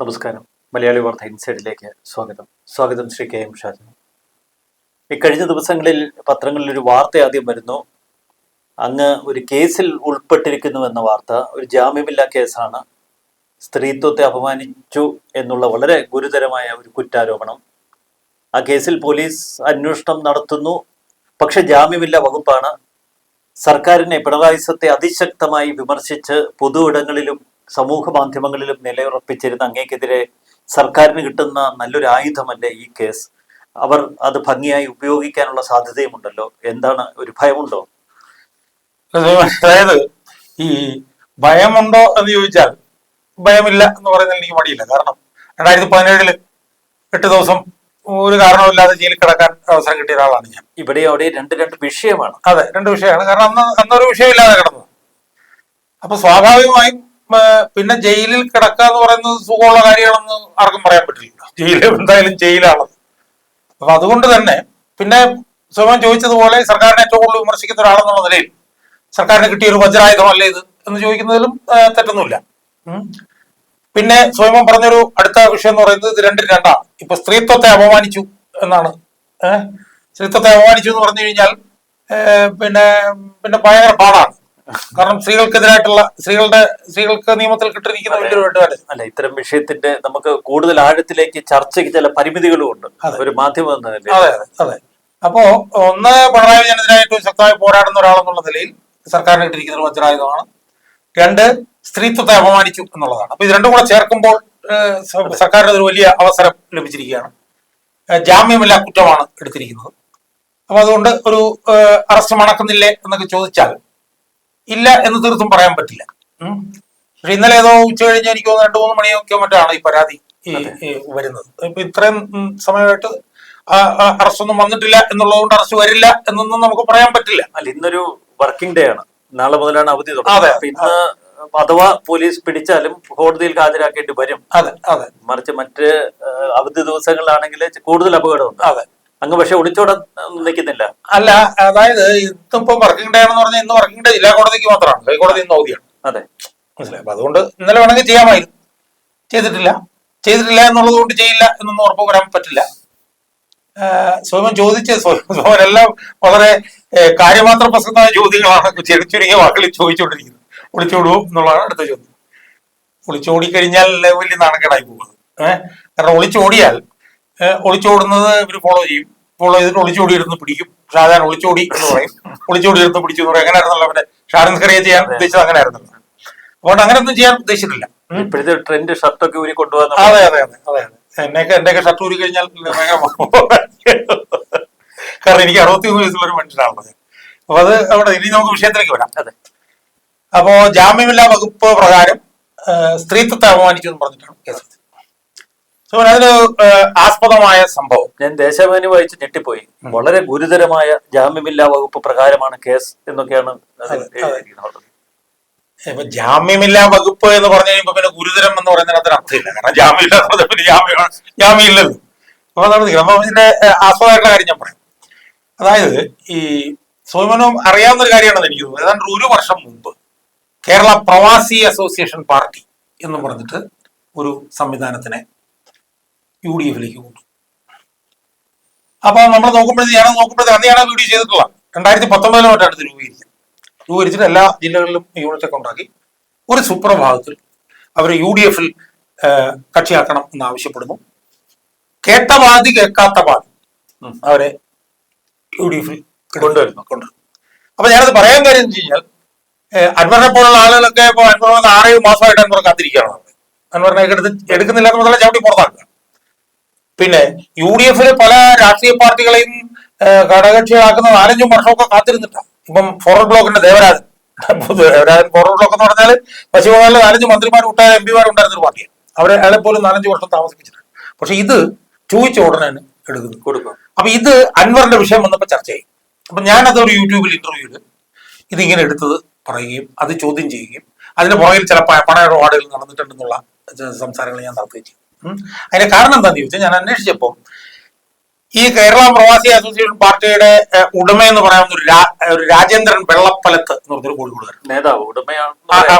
നമസ്കാരം. മലയാളി വാർത്ത ഇൻസൈഡിലേക്ക് സ്വാഗതം. സ്വാഗതം ശ്രീ കെ എം ഷാജ. ഇക്കഴിഞ്ഞ കഴിഞ്ഞ ദിവസങ്ങളിൽ പത്രങ്ങളിൽ ഒരു വാർത്ത ആദ്യം വരുന്നു. അങ്ങ് ഒരു കേസിൽ ഉൾപ്പെട്ടിരിക്കുന്നു എന്ന വാർത്ത. ഒരു ജാമ്യമില്ലാ കേസാണ്. സ്ത്രീത്വത്തെ അപമാനിച്ചു എന്നുള്ള വളരെ ഗുരുതരമായ ഒരു കുറ്റാരോപണം. ആ കേസിൽ പോലീസ് അന്വേഷണം നടത്തുന്നു. പക്ഷെ ജാമ്യമില്ല വകുപ്പാണ് സർക്കാരിനെ പിണറായി സത്തെ അതിശക്തമായി വിമർശിച്ച് പൊതു ഇടങ്ങളിലും സമൂഹ മാധ്യമങ്ങളിലും നിലയുറപ്പിച്ചിരുന്ന അങ്ങേക്കെതിരെ സർക്കാരിന് കിട്ടുന്ന നല്ലൊരു ആയുധമല്ലേ ഈ കേസ്? അവർ അത് ഭംഗിയായി ഉപയോഗിക്കാനുള്ള സാധ്യതയുമുണ്ടല്ലോ. എന്താണ് ഒരു ഭയമുണ്ടോ? അതായത് ഈ ഭയമുണ്ടോ എന്ന് ചോദിച്ചാൽ ഭയമില്ല എന്ന് പറയുന്നതിൽ എനിക്ക് മടിയില്ല. കാരണം രണ്ടായിരത്തി പതിനേഴിൽ എട്ട് ദിവസം ഒരു കാരണവുമില്ലാതെ ജയിലിൽ കിടക്കാൻ അവസരം കിട്ടിയ ഒരാളാണ് ഞാൻ. ഇവിടെ അവിടെ രണ്ട് രണ്ട് വിഷയമാണ്. അതെ രണ്ട് വിഷയമാണ്. കാരണം അന്ന് അന്നൊരു വിഷയമില്ലാതെ കിടന്നത് അപ്പൊ സ്വാഭാവികമായും പിന്നെ ജയിലിൽ കിടക്കുക എന്ന് പറയുന്നത് സുഖമുള്ള കാര്യമാണെന്ന് ആർക്കും പറയാൻ പറ്റില്ല. ജയിലിൽ എന്തായാലും ജയിലാണത് അപ്പൊ അതുകൊണ്ട് തന്നെ പിന്നെ സ്വയം ചോദിച്ചതുപോലെ സർക്കാരിനെ ഏറ്റവും കൂടുതൽ വിമർശിക്കുന്ന ഒരാളെന്നുള്ള നിലയിൽ സർക്കാരിന് കിട്ടിയ ഒരു വജ്രായുധമല്ലേ ഇത് എന്ന് ചോദിക്കുന്നതിലും തെറ്റൊന്നുമില്ല. പിന്നെ സ്വയം പറഞ്ഞൊരു അടുത്ത വിഷയം എന്ന് പറയുന്നത് ഇത് രണ്ടും രണ്ടാണ്. ഇപ്പൊ സ്ത്രീത്വത്തെ അപമാനിച്ചു എന്നാണ്. സ്ത്രീത്വത്തെ അപമാനിച്ചു എന്ന് പറഞ്ഞു കഴിഞ്ഞാൽ പിന്നെ പിന്നെ ഭയങ്കര പാടാണ്. കാരണം സ്ത്രീകൾക്കെതിരായിട്ടുള്ള സ്ത്രീകളുടെ സ്ത്രീകൾക്ക് നിയമത്തിൽ കിട്ടിയിരിക്കുന്ന വലിയൊരു വെട്ടുകാര് അല്ല ഇത്തരം വിഷയത്തിന്റെ നമുക്ക് കൂടുതൽ ആഴത്തിലേക്ക് ചർച്ചയ്ക്ക് ചില പരിമിതികളും ഉണ്ട്. ഒരു മാധ്യമം എന്ന നിലയിൽ. അതെ അതെ അപ്പോ ഒന്ന് പിണറായി വിജയനെതിരായിട്ട് ശക്തമായി പോരാടുന്ന ഒരാളെന്നുള്ള നിലയിൽ സർക്കാരിന് ഇട്ടിരിക്കുന്ന ഒരു വജ്രായുധമാണ്. രണ്ട് സ്ത്രീത്വത്തെ അപമാനിച്ചു എന്നുള്ളതാണ്. അപ്പൊ ഇത് രണ്ടും കൂടെ ചേർക്കുമ്പോൾ സർക്കാരിന് ഒരു വലിയ അവസരം ലഭിച്ചിരിക്കുകയാണ്. ജാമ്യമില്ലാ കുറ്റമാണ് എടുത്തിരിക്കുന്നത്. അപ്പൊ അതുകൊണ്ട് ഒരു അറസ്റ്റ് മണക്കുന്നില്ലേ എന്നൊക്കെ ചോദിച്ചാൽ ഇല്ല എന്ന് തീർത്തും പറയാൻ പറ്റില്ല. പക്ഷെ ഇന്നലെ ഏതോ ഉച്ച കഴിഞ്ഞ് എനിക്ക് തോന്നുന്നു രണ്ടു മൂന്ന് മണിയൊക്കെ മറ്റാണ് ഈ പരാതി വരുന്നത്. ഇപ്പൊ ഇത്രയും സമയമായിട്ട് അറസ്റ്റ് ഒന്നും വന്നിട്ടില്ല എന്നുള്ളത് കൊണ്ട് അറസ്റ്റ് വരില്ല എന്നൊന്നും നമുക്ക് പറയാൻ പറ്റില്ല. അല്ല ഇന്നൊരു വർക്കിംഗ് ഡേ ആണ്. നാളെ മുതലാണ് അവധി അതെ. തുടങ്ങുന്നത് ഇന്ന് അഥവാ പോലീസ് പിടിച്ചാലും കോടതിയിൽ ഹാജരാക്കേണ്ടി വരും. അതെ അതെ. മറിച്ച് മറ്റ് അവധി ദിവസങ്ങളിലാണെങ്കിൽ കൂടുതൽ അപകടമുണ്ട് അതെ. അങ്ങ് പക്ഷെ ഒളിച്ചോടാൻ നിൽക്കുന്നില്ല. അല്ല അതായത് ഇന്നിപ്പം വർക്കിംഗ് ഡേ ആണെന്ന് പറഞ്ഞാൽ ഇന്ന് വർക്കിംഗ് ഡേ ജില്ലാ കോടതിക്ക് മാത്രമാണ്. ഹൈക്കോടതി ഇന്ന് അവധിയാണ്. അതെ. മനസ്സിലായി? അപ്പൊ അതുകൊണ്ട് ഇന്നലെ വേണമെങ്കിൽ ചെയ്യാമായിരുന്നു ചെയ്തിട്ടില്ല. ചെയ്തിട്ടില്ല എന്നുള്ളത് കൊണ്ട് ചെയ്യില്ല എന്നൊന്നും ഉറപ്പ് വരാൻ പറ്റില്ല. സ്വയം ചോദിച്ച സ്വയംഎല്ലാം വളരെ കാര്യമാത്ര പ്രസക്തമായ ചോദ്യങ്ങളാണ് ചെറു ചുരുങ്ങിയ വാക്കുകളിൽ ചോദിച്ചുകൊണ്ടിരിക്കുന്നത്. ഒളിച്ചോടുവോ എന്നുള്ളതാണ് അടുത്ത ചോദ്യം. ഒളിച്ചോടിക്കഴിഞ്ഞാൽ വലിയ നാണക്കേടായി പോകുന്നത് ഏഹ് കാരണം ഒളിച്ചോടിയാൽ ഒളിച്ചോടുന്നത് ഇവർ ഫോളോ ചെയ്യും. ഫോളോ ചെയ്തിട്ട് ഒളിച്ചോടി ഇരുന്ന് പിടിക്കും. ഷാജാൻ ഒളിച്ചോടി എന്ന് പറയും. ഒളിച്ചോടി ഇരുന്ന് പിടിച്ചു എന്ന് പറയും. അങ്ങനെ ആയിരുന്നല്ലോ അവന്റെ ഷാരൻ കറിയെ ചെയ്യാൻ ഉദ്ദേശിച്ചത് അങ്ങനെ ആയിരുന്നല്ലോ അതുകൊണ്ട് അങ്ങനെയൊന്നും ചെയ്യാൻ ഉദ്ദേശിച്ചിട്ടില്ല. ഇപ്പോഴത്തെ ട്രെൻഡ് ഷർട്ടൊക്കെ ഊരി കൊണ്ടുവന്ന അതെ അതെ അതെ അതെ. എന്നൊക്കെ എന്നെയൊക്കെ എന്റെയൊക്കെ ഷർട്ട് ഊരി കഴിഞ്ഞാൽ കാരണം എനിക്ക് അറുപത്തിമൂന്ന് വയസ്സുള്ള ഒരു മനുഷ്യനാണല്ലോ. അപ്പൊ അത് അവിടെ ഇനി നമുക്ക് വിഷയത്തിലേക്ക് വരാം. അതെ. അപ്പോ ജാമ്യമില്ലാ വകുപ്പ് പ്രകാരം സ്ത്രീത്വത്തെ അപമാനിച്ചു എന്ന് പറഞ്ഞിട്ടാണ് കേസ് സോ അതിന് ആസ്പദമായ സംഭവം. ഞാൻ ദേശാഭിമാനി വായിച്ച് ഞെട്ടിപ്പോയി. വളരെ ഗുരുതരമായ ജാമ്യമില്ലാ വകുപ്പ് പ്രകാരമാണ് കേസ് എന്നൊക്കെയാണ്. ഇപ്പൊ ജാമ്യമില്ലാ വകുപ്പ് എന്ന് പറഞ്ഞു കഴിയുമ്പോ പിന്നെ ഗുരുതരം എന്ന് പറയുന്നതിനകത്ത് അർത്ഥമില്ല കാരണം ജാമ്യമില്ലാത്ത പിന്നെ ജാമ്യം ജാമ്യമില്ലല്ലോ. അപ്പൊ അതാണ് അപ്പൊ ഇതിന്റെ ആസ്പദമായിട്ടുള്ള കാര്യം ഞാൻ പറയാം. അതായത് ഈ സോമനും അറിയാവുന്ന ഒരു കാര്യമാണെന്ന് എനിക്ക് തോന്നുന്നത് ഏതാണ്ട് ഒരു വർഷം മുമ്പ് കേരള പ്രവാസി അസോസിയേഷൻ പാർട്ടി എന്ന് പറഞ്ഞിട്ട് ഒരു സംവിധാനത്തിനെ യു ഡി എഫിലേക്ക് കൊണ്ടു അപ്പൊ നമ്മൾ നോക്കുമ്പോഴത്തേക്ക് ഞാൻ നോക്കുമ്പോഴത്തേക്ക് അന്ന് ഞാനത് വീഡിയോ ചെയ്തിട്ടുള്ള രണ്ടായിരത്തി പത്തൊമ്പതിലോ മറ്റാണ് ഇത് രൂപീകരിച്ചത് രൂപീകരിച്ചിട്ട് എല്ലാ ജില്ലകളിലും യൂണിറ്റ് ഒക്കെ ഉണ്ടാക്കി ഒരു സുപ്രഭാതത്തിൽ അവർ യു ഡി എഫിൽ കക്ഷിയാക്കണം എന്ന് ആവശ്യപ്പെടുന്നു. കേട്ട പാതി കേൾക്കാത്ത പാതി. അവരെ യു ഡി എഫിൽ കൊണ്ടുവരുന്നു. കൊണ്ടുവരുന്നു. അപ്പൊ ഞാനത് പറയാൻ കാര്യം എന്ന് വെച്ച് കഴിഞ്ഞാൽ അൻവറിനെ പോലുള്ള ആളുകളൊക്കെ ഇപ്പൊ അൻവർ ആറേഴ് മാസമായിട്ട് അൻവർ കാത്തിരിക്കുകയാണ് അൻവറിനെ എടുത്ത് എടുക്കുന്നില്ലാത്ത മാത്രമല്ല ചവിട്ടി പുറത്താക്കുക. പിന്നെ യു ഡി എഫിലെ പല രാഷ്ട്രീയ പാർട്ടികളെയും ഘടകക്ഷികളാക്കുന്ന നാലഞ്ചും വർഷമൊക്കെ കാത്തിരുന്നിട്ടാണ് ഇപ്പം ഫോർവേഡ് ബ്ലോക്കിന്റെ ദേവരാജൻ. ദേവരാജൻ ഫോർവേഡ് ബ്ലോക്ക് എന്ന് പറഞ്ഞാൽ പശ്ചിമ ബംഗാളിലെ നാലഞ്ച് മന്ത്രിമാർ ഉണ്ടായ എം പിമാർ ഉണ്ടായിരുന്ന ഒരു പാർട്ടിയാണ്. അവരെ അയാളെ പോലും നാലഞ്ച് വർഷം താമസിപ്പിച്ചിട്ടുണ്ട്. പക്ഷെ ഇത് ചോദിച്ച ഉടനെ എടുക്കുന്നു കൊടുക്കും. അപ്പൊ ഇത് അൻവറിന്റെ വിഷയം വന്നപ്പോ ചർച്ചയായി. അപ്പൊ ഞാനത് ഒരു യൂട്യൂബിൽ ഇന്റർവ്യൂ ഇന്റർവ്യൂൽ ഇതിങ്ങനെ എടുത്തത് പറയുകയും അത് ചോദ്യം ചെയ്യുകയും അതിന് പുറകിൽ ചില പണ ഇടപാടുകൾ നടന്നിട്ടുണ്ടെന്നുള്ള സംസാരങ്ങൾ ഞാൻ നടത്തുകയും ചെയ്തു. ഉം. അതിന്റെ കാരണം എന്താന്ന് ചോദിച്ചാൽ ഞാൻ അന്വേഷിച്ചപ്പോ ഈ കേരള പ്രവാസി അസോസിയേഷൻ പാർട്ടിയുടെ ഉടമ എന്ന് പറയാവുന്ന ഒരു ഒരു രാജേന്ദ്രൻ വെള്ളപ്പലത്ത് എന്ന് പറഞ്ഞൊരു കോഴിക്കോടുകാരൻ. നേതാവ് ഉടമയാണ്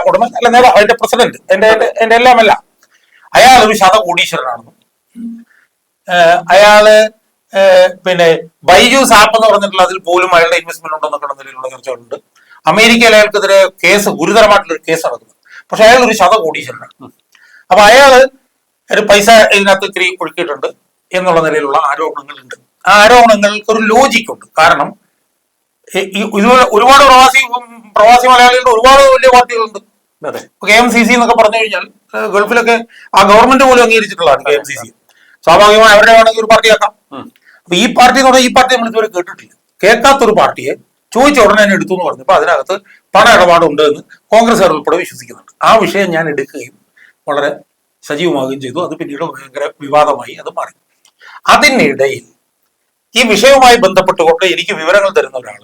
ഉടമ അല്ല നേതാവ് അതിന്റെ പ്രസിഡന്റ്. എന്റെ എന്റെ- എല്ലാമല്ല അയാൾ ഒരു ശത കോടീശ്വരനാണെന്ന് അയാൾ പിന്നെ ബൈജു സാപ്പ് എന്ന് പറഞ്ഞിട്ടുള്ള അതിൽ പോലും അയാളുടെ ഇൻവെസ്റ്റ്മെന്റ് ഉണ്ടെന്നൊക്കെ നിലയിലുള്ള ചർച്ചകളുണ്ട്. അമേരിക്കയിൽ അയാൾക്കെതിരെ കേസ് ഗുരുതരമായിട്ടുള്ള ഒരു കേസ് നടക്കുന്നു പക്ഷെ അയാൾ ഒരു ശത കോടീശ്വരനാണ് അപ്പൊ അയാൾ ഒരു പൈസ ഇതിനകത്ത് ഇത്തിരി ഒഴുക്കിയിട്ടുണ്ട് എന്നുള്ള നിലയിലുള്ള ആരോപണങ്ങളുണ്ട്. ആ ആരോപണങ്ങൾക്ക് ഒരു ലോജിക് ഉണ്ട് കാരണം ഇതുപോലെ ഒരുപാട് പ്രവാസി പ്രവാസി മലയാളികളുടെ ഒരുപാട് വലിയ പാർട്ടികളുണ്ട്. അതെ. കെ എം സി സി എന്നൊക്കെ പറഞ്ഞു കഴിഞ്ഞാൽ ഗൾഫിലൊക്കെ ആ ഗവൺമെന്റ് പോലും അംഗീകരിച്ചിട്ടുള്ളതാണ് കെ എം സി സി. സ്വാഭാവികമായി അവരുടെ വേണമെങ്കിൽ ഒരു പാർട്ടി ആക്കാം. അപ്പൊ ഈ പാർട്ടി എന്ന് പറഞ്ഞാൽ ഈ പാർട്ടി നമ്മൾ ഇതുവരെ കേട്ടിട്ടില്ല. കേൾക്കാത്തൊരു പാർട്ടിയെ ചോദിച്ച ഉടനെ തന്നെ എടുത്തു എന്ന് പറഞ്ഞപ്പോൾ അതിനകത്ത് പണ ഇടപാടുണ്ട് എന്ന് കോൺഗ്രസ്സുകാർ ഉൾപ്പെടെ വിശ്വസിക്കുന്നുണ്ട്. ആ വിഷയം ഞാൻ എടുക്കുകയും വളരെ സജീവമാവുകയും ചെയ്തു. അത് പിന്നീട് ഭയങ്കര വിവാദമായി അത് മാറി. അതിനിടയിൽ ഈ വിഷയവുമായി ബന്ധപ്പെട്ടുകൊണ്ട് എനിക്ക് വിവരങ്ങൾ തരുന്ന ഒരാൾ.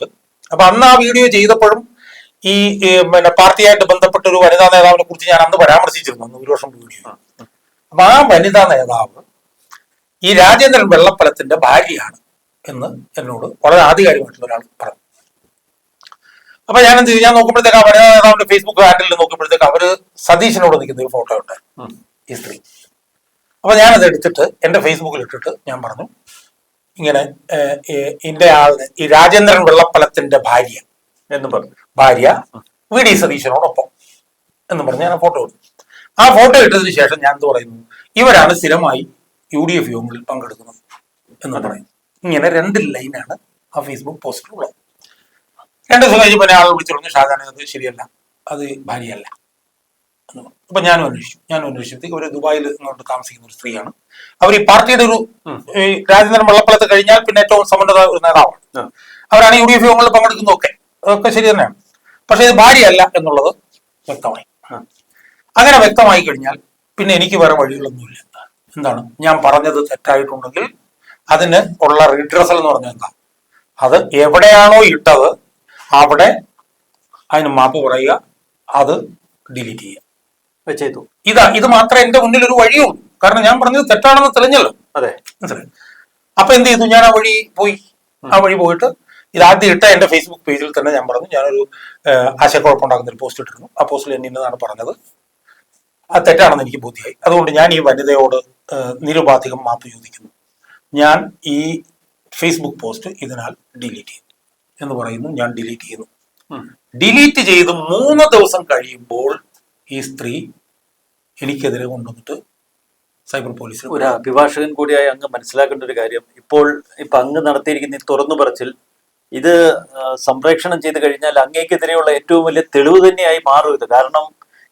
അപ്പൊ അന്ന് ആ വീഡിയോ ചെയ്തപ്പോഴും ഈ പിന്നെ പാർട്ടിയായിട്ട് ബന്ധപ്പെട്ട ഒരു വനിതാ നേതാവിനെ കുറിച്ച് ഞാൻ അന്ന് പരാമർശിച്ചിരുന്നു അന്ന് ഒരു വർഷം വീഡിയോ അപ്പൊ ആ വനിതാ നേതാവ് ഈ രാജേന്ദ്രൻ വെള്ളപ്പലത്തിന്റെ ഭാര്യയാണ് എന്ന് എന്നോട് വളരെ ആധികാരികമായിട്ടുള്ള ഒരാൾ പറഞ്ഞു. അപ്പൊ ഞാൻ എന്ത് ചെയ്തു? ഞാൻ നോക്കുമ്പോഴത്തേക്ക് ആ വനിതാ നേതാവിന്റെ ഫേസ്ബുക്ക് ഹാൻഡിൽ നോക്കുമ്പോഴത്തേക്ക് അവർ സതീശനോട് നിൽക്കുന്ന ഒരു ഫോട്ടോ ഉണ്ട്. ഈ സ്ത്രീ അപ്പൊ ഞാനത് എടുത്തിട്ട് എന്റെ ഫേസ്ബുക്കിൽ ഇട്ടിട്ട് ഞാൻ പറഞ്ഞു. ഇങ്ങനെ എന്റെ ആളുടെ ഈ രാജേന്ദ്രൻ വെള്ളപ്പലത്തിന്റെ ഭാര്യ എന്ന് പറഞ്ഞു. ഭാര്യ വി ഡി സതീശനോടൊപ്പം എന്ന് പറഞ്ഞ് ഞാൻ ആ ഫോട്ടോ എടുത്തു. ആ ഫോട്ടോ ഇട്ടതിന് ശേഷം ഞാൻ എന്ത് പറയുന്നു? ഇവരാണ് സ്ഥിരമായി യു ഡി എഫ് യോഗങ്ങളിൽ പങ്കെടുക്കുന്നത് എന്ന് പറയുന്നു. ഇങ്ങനെ രണ്ട് ലൈനാണ് ആ ഫേസ്ബുക്ക് പോസ്റ്റിലുള്ളത് രണ്ട് ദിവസം കഴിഞ്ഞപ്പോൾ പിന്നെ ആൾ വിളിച്ചു പറഞ്ഞു അത് ശരിയല്ല. അത് ഭാര്യയല്ല. എന്ന് പറഞ്ഞു. അപ്പൊ ഞാനും അന്വേഷിച്ചു. ഞാനും അന്വേഷിച്ചപ്പോഴത്തേക്ക് അവർ ദുബായിൽ ഇങ്ങോട്ട് താമസിക്കുന്ന ഒരു സ്ത്രീയാണ്. അവർ ഈ പാർട്ടിയുടെ ഒരു രാജേന്ദ്രൻ വള്ളപ്പളത്ത് കഴിഞ്ഞാൽ പിന്നെ ഏറ്റവും സമുന്നത ഒരു നേതാവാണ്. അവരാണ് യു ഡി എഫ് യോഗങ്ങളിൽ പങ്കെടുക്കുന്നതൊക്കെ അതൊക്കെ ശരി തന്നെയാണ്. പക്ഷെ ഇത് ഭാര്യയല്ല എന്നുള്ളത് വ്യക്തമായി. അങ്ങനെ വ്യക്തമായി കഴിഞ്ഞാൽ പിന്നെ എനിക്ക് വേറെ വഴികളൊന്നുമില്ല. എന്താണ്? ഞാൻ പറഞ്ഞത് തെറ്റായിട്ടുണ്ടെങ്കിൽ അതിന് ഉള്ള റിഡ്രസൽ എന്ന് പറഞ്ഞാൽ എന്താ? അത് എവിടെയാണോ ഇട്ടത് അവിടെ അതിന് മാപ്പ് പറയുക അത് ഡിലീറ്റ് ചെയ്യുക. ചെയ്തു ഇതാ ഇത് മാത്രമേ എന്റെ മുന്നിൽ ഒരു വഴിയുള്ളൂ കാരണം ഞാൻ പറഞ്ഞത് തെറ്റാണെന്ന് തെളിഞ്ഞല്ലോ. അതെ. മനസ്സിലായി? അപ്പൊ എന്ത് ചെയ്തു? ഞാൻ ആ വഴി പോയി. ആ വഴി പോയിട്ട് ഇത് ആദ്യം ഇട്ട എന്റെ ഫേസ്ബുക്ക് പേജിൽ തന്നെ ഞാൻ പറഞ്ഞു. ഞാനൊരു ആശയക്കുഴപ്പമുണ്ടാക്കുന്ന ഒരു പോസ്റ്റ് ഇട്ടിരുന്നു. ആ പോസ്റ്റിൽ എന്നെ ഇന്നതാണ് പറഞ്ഞത്. ആ തെറ്റാണെന്ന് എനിക്ക് ബോധ്യമായി. അതുകൊണ്ട് ഞാൻ ഈ വനിതയോട് നിരുപാധികം മാപ്പ് ചോദിക്കുന്നു. ഞാൻ ഈ ഫേസ്ബുക്ക് പോസ്റ്റ് ഇതിനാൽ ഡിലീറ്റ് ചെയ്തു എന്ന് പറയുന്നു. ഞാൻ ഡിലീറ്റ് ചെയ്യുന്നു. ഡിലീറ്റ് ചെയ്ത് മൂന്ന് ദിവസം കഴിയുമ്പോൾ ഈ സ്ത്രീ എനിക്കെതിരെ കൊണ്ടുവന്നിട്ട് സൈബർ പോലീസിൽ ഒരു അഭിഭാഷകൻ കൂടിയായി അങ്ങ് മനസ്സിലാക്കേണ്ട ഒരു കാര്യം. ഇപ്പോൾ ഇപ്പൊ അങ്ങ് നടത്തിയിരിക്കുന്ന ഈ തുറന്നു പറച്ചിൽ ഇത് സംപ്രേക്ഷണം ചെയ്ത് കഴിഞ്ഞാൽ അങ്ങേക്കെതിരെയുള്ള ഏറ്റവും വലിയ തെളിവ് തന്നെയായി മാറും ഇത്. കാരണം